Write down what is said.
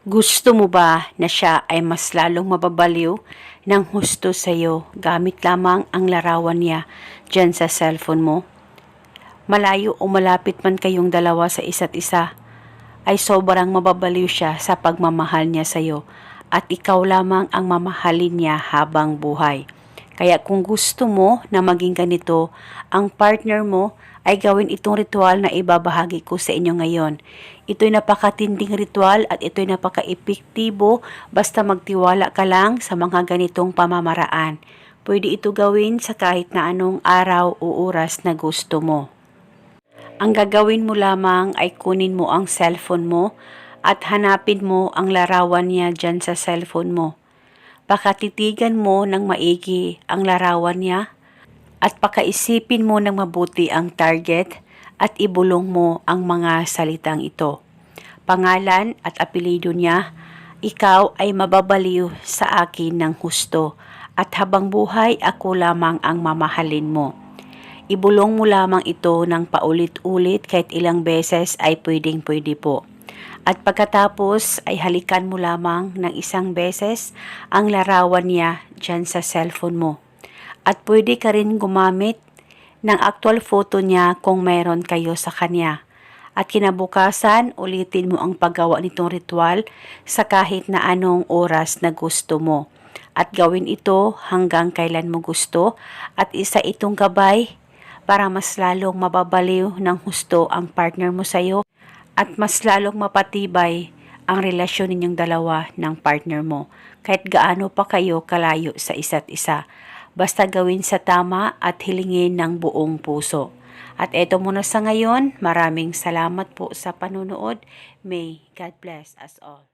Gusto mo ba na siya ay mas lalong mababaliw ng husto sa iyo gamit lamang ang larawan niya dyan sa cellphone mo? Malayo o malapit man kayong dalawa sa isa't isa, ay sobrang mababaliw siya sa pagmamahal niya sa iyo at ikaw lamang ang mamahalin niya habang buhay. Kaya kung gusto mo na maging ganito, ang partner mo ay gawin itong ritual na ibabahagi ko sa inyo ngayon. Ito'y napakatinding ritual at ito'y napaka-epektibo basta magtiwala ka lang sa mga ganitong pamamaraan. Pwede ito gawin sa kahit na anong araw o oras na gusto mo. Ang gagawin mo lamang ay kunin mo ang cellphone mo at hanapin mo ang larawan niya dyan sa cellphone mo. Pakatitigan mo ng maigi ang larawan niya at pakaisipin mo ng mabuti ang target at ibulong mo ang mga salitang ito. Pangalan at apelido niya, ikaw ay mababaliw sa akin ng husto at habang buhay ako lamang ang mamahalin mo. Ibulong mo lamang ito ng paulit-ulit kahit ilang beses ay pwedeng pwede po. At pagkatapos ay halikan mo lamang ng isang beses ang larawan niya dyan sa cellphone mo. At pwede ka rin gumamit ng actual photo niya kung meron kayo sa kanya. At kinabukasan, ulitin mo ang paggawa nitong ritual sa kahit na anong oras na gusto mo. At gawin ito hanggang kailan mo gusto at isa itong gabay para mas lalong mababaliw ng husto ang partner mo sa'yo at mas lalong mapatibay ang relasyon ninyong dalawa ng partner mo kahit gaano pa kayo kalayo sa isa't isa. Basta gawin sa tama at hilingin ng buong puso. At eto muna sa ngayon, maraming salamat po sa panunood. May God bless us all.